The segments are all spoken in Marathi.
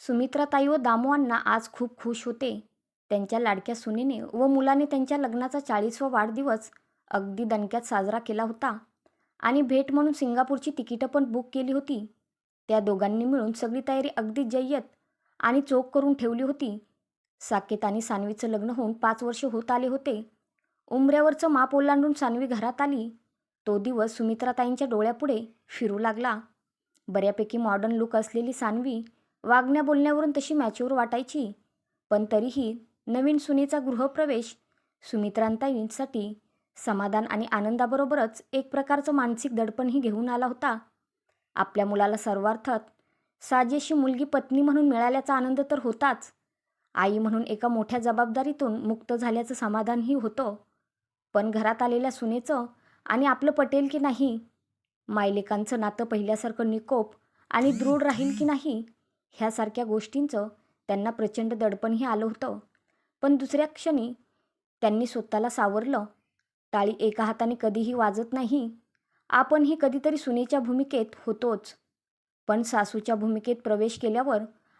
सुमित्राताई व दामोआंना आज खूप खुश होते. त्यांच्या लाडक्या सुनेने व मुलाने त्यांच्या लग्नाचा चाळीसवा वाढदिवस अगदी दणक्यात साजरा केला होता आणि भेट म्हणून सिंगापूरची तिकीटं पण बुक केली होती. त्या दोघांनी मिळून सगळी तयारी अगदी जय्यत आणि चोख करून ठेवली होती. साकेत आणि सानवीचं लग्न होऊन पाच वर्ष होत आले होते. उंबऱ्यावरचं माप ओलांडून सानवी घरात आली. तो दिवस सुमित्राताईंच्या डोळ्यापुढे फिरू लागला. बऱ्यापैकी मॉडर्न लुक असलेली सानवी वागण्या बोलण्यावरून तशी मॅच्युअर वाटायची. पण तरीही नवीन सुनेचा गृहप्रवेश सुमित्रांताईंसाठी समाधान आणि आनंदाबरोबरच एक प्रकारचं मानसिक दडपणही घेऊन आला होता. आपल्या मुलाला सर्वार्थात साजेशी मुलगी पत्नी म्हणून मिळाल्याचा आनंद तर होताच, आई म्हणून एका मोठ्या जबाबदारीतून मुक्त झाल्याचं समाधानही होतं. पण घरात आलेल्या सुनेचं आणि आपलं पटेल की नाही, मायलेकांचं नातं पहिल्यासारखं निकोप आणि दृढ राहील की नाही, ह्यासारख्या गोष्टींचं त्यांना प्रचंड दडपणही आलं होतं. पण दुसऱ्या क्षणी त्यांनी स्वतःला सावरलं. टाळी एका हाताने कधीही वाजत नाही. आपणही कधीतरी सुनेच्या भूमिकेत होतोच. पण सासूच्या भूमिकेत प्रवेश केल्यावर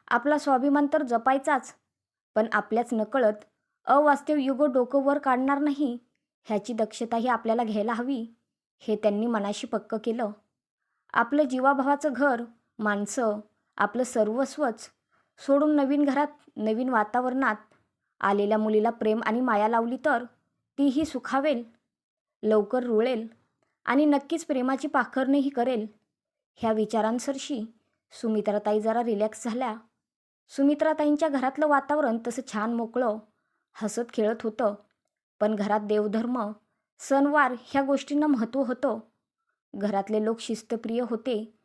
आपला स्वाभिमान तर जपायचाच, पण आपल्याच नकळत अवास्तव युग डोकं वर काढणार नाही, ह्याची दक्षताही आपल्याला घ्यायला हवी, हे त्यांनी मनाशी पक्कं केलं. आपलं जीवाभावाचं घर, माणसं, आपलं सर्वस्वच सोडून नवीन घरात, नवीन वातावरणात आलेल्या मुलीला प्रेम आणि माया लावली तर तीही सुखावेल, लवकर रुळेल आणि नक्कीच प्रेमाची पाखरणीही करेल. ह्या विचारांसरशी सुमित्राताई जरा रिलॅक्स झाल्या. सुमित्राताईंच्या घरातलं वातावरण तसं छान मोकळं, हसत खेळत होतं. पण घरात देवधर्म, सणवार ह्या गोष्टींना महत्त्व होतं. घरातले लोक शिस्तप्रिय होते.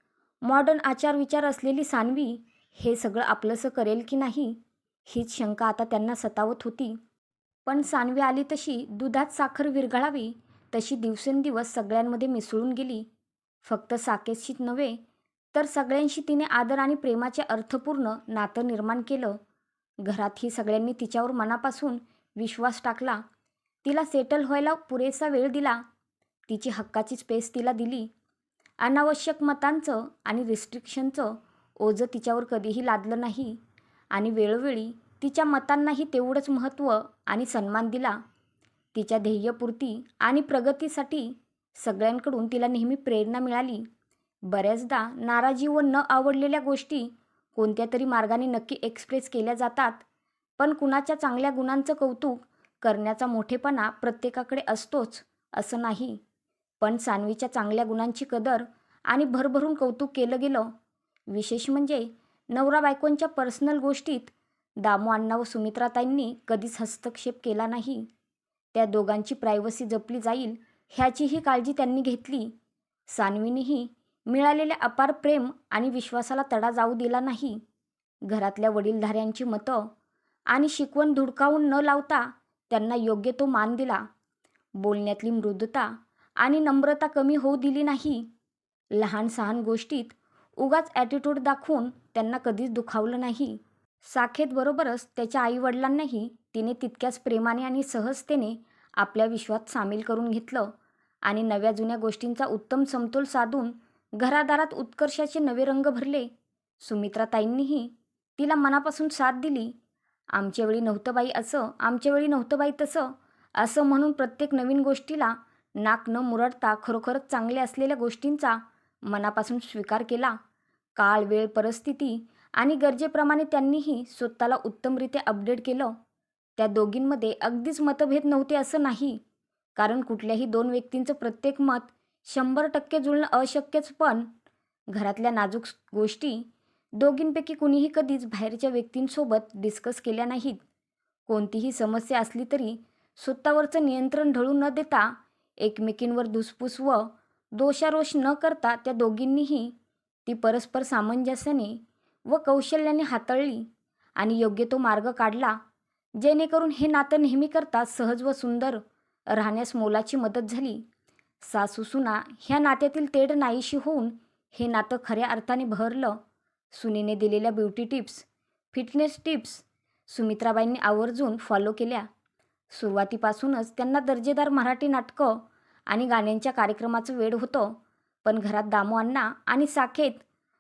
मॉडर्न आचारविचार असलेली सानवी हे सगळं आपलंसं करेल की नाही, हीच शंका आता त्यांना सतावत होती. पण सानवी आली तशी दुधात साखर विरघळावी तशी दिवसेंदिवस सगळ्यांमध्ये मिसळून गेली. फक्त साकेतशीच नव्हे, तर सगळ्यांशी तिने आदर आणि प्रेमाचे अर्थपूर्ण नातं निर्माण केलं. घरातही सगळ्यांनी तिच्यावर मनापासून विश्वास टाकला. तिला सेटल व्हायला पुरेसा वेळ दिला. तिची हक्काची स्पेस तिला दिली. अनावश्यक मतांचं आणि रिस्ट्रिक्शनचं ओझं तिच्यावर कधीही लादलं नाही आणि वेळोवेळी तिच्या मतांनाही तेवढंच महत्त्व आणि सन्मान दिला. तिच्या ध्येयपूर्ती आणि प्रगतीसाठी सगळ्यांकडून तिला नेहमी प्रेरणा मिळाली. बऱ्याचदा नाराजी व न आवडलेल्या गोष्टी कोणत्या तरी मार्गाने नक्की एक्सप्रेस केल्या जातात, पण कुणाच्या चांगल्या गुणांचं कौतुक करण्याचा मोठेपणा प्रत्येकाकडे असतोच असं नाही. पण सानवीच्या चांगल्या गुणांची कदर आणि भरभरून कौतुक केलं गेलं. विशेष म्हणजे नवरा बायकोंच्या पर्सनल गोष्टीत दामुअण्णा व सुमित्राताईंनी कधीच हस्तक्षेप केला नाही. त्या दोघांची प्रायव्हसी जपली जाईल ह्याचीही काळजी त्यांनी घेतली. सानवीनेही मिळालेल्या अपार प्रेम आणि विश्वासाला तडा जाऊ दिला नाही. घरातल्या वडीलधाऱ्यांची मतं आणि शिकवण धुडकावून न लावता त्यांना योग्य तो मान दिला. बोलण्यातली मृदुता आणि नम्रता कमी होऊ दिली नाही. लहान सहान गोष्टीत उगाच ॲटिट्यूड दाखवून त्यांना कधीच दुखावलं नाही. साखेतबरोबरच त्याच्या आईवडिलांनाही तिने तितक्याच प्रेमाने आणि सहजतेने आपल्या विश्वात सामील करून घेतलं आणि नव्या जुन्या गोष्टींचा उत्तम समतोल साधून घरादारात उत्कर्षाचे नवे रंग भरले. सुमित्राताईंनीही तिला मनापासून साथ दिली. आमच्या वेळी नव्हतं बाई असं, आमच्या वेळी नव्हतं बाई तसं, असं म्हणून प्रत्येक नवीन गोष्टीला नाक न मुरडता खरोखरच चांगल्या असलेल्या गोष्टींचा मनापासून स्वीकार केला. काळ, वेळ, परिस्थिती आणि गरजेप्रमाणे त्यांनीही स्वतःला उत्तमरित्या अपडेट केलं. त्या दोघींमध्ये अगदीच मतभेद नव्हते असं नाही, कारण कुठल्याही दोन व्यक्तींचं प्रत्येक मत शंभर टक्के जुळणं अशक्यच पण घरातल्या नाजूक गोष्टी दोघींपैकी कुणीही कधीच बाहेरच्या व्यक्तींसोबत डिस्कस केल्या नाहीत. कोणतीही समस्या असली तरी स्वतःवरचं नियंत्रण ढळू न देता, एकमेकींवर धुसफूस व दोषारोष न करता त्या दोघींनीही ती परस्पर सामंजस्याने व कौशल्याने हाताळली आणि योग्य तो मार्ग काढला, जेणेकरून हे नातं नेहमीकरता सहज व सुंदर राहण्यास मोलाची मदत झाली. सासूसुना ह्या नात्यातील तेढ नाहीशी होऊन हे नातं खऱ्या अर्थाने बहरलं. सुनीने दिलेल्या ब्युटी टिप्स, फिटनेस टिप्स सुमित्राबाईंनी आवर्जून फॉलो केल्या. सुरुवातीपासूनच त्यांना दर्जेदार मराठी नाटकं आणि गाण्यांच्या कार्यक्रमाचं वेड होतं. पण घरात दामुअण्णा आणि साखेत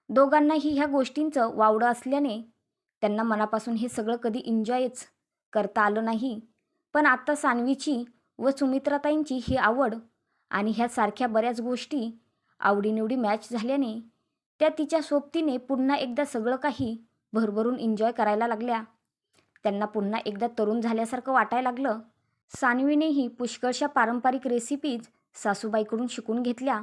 दोघांनाही ह्या गोष्टींचं वावडं असल्याने त्यांना मनापासून हे सगळं कधी एन्जॉयच करता आलं नाही पण आत्ता सानवीची व सुमित्राताईंची ही आवड आणि ह्यासारख्या बऱ्याच गोष्टी आवडीनिवडी मॅच झाल्याने त्या तिच्या सोबतीने पुन्हा एकदा सगळं काही भरभरून एन्जॉय करायला लागल्या त्यांना पुन्हा एकदा तरुण झाल्यासारखं वाटायला लागलं. सानवीनेही पुष्कळशा पारंपरिक रेसिपीज सासूबाईकडून शिकून घेतल्या.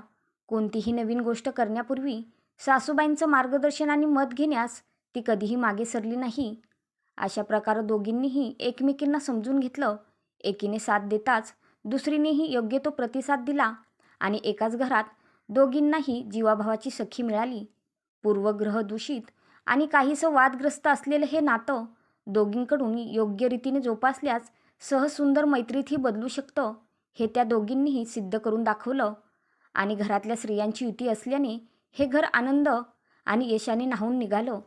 कोणतीही नवीन गोष्ट करण्यापूर्वी सासूबाईंचं मार्गदर्शन आणि मत घेण्यास ती कधीही मागे सरली नाही. अशा प्रकारे दोघींनीही एकमेकींना समजून घेतलं. एकीने साथ देताच दुसरीनेही योग्य तो प्रतिसाद दिला आणि एकाच घरात दोघींनाही जीवाभावाची सखी मिळाली. पूर्वग्रह दूषित आणि काहीसं वादग्रस्त असलेलं हे नातं दोघींकडून योग्य रीतीने जोपासल्यास सहसुंदर मैत्रीतही बदलू शकतं हे त्या दोघींनीही सिद्ध करून दाखवलं. आणि घरातल्या स्त्रियांची युती असल्याने हे घर आनंद आणि यशाने न्हावून निघालं.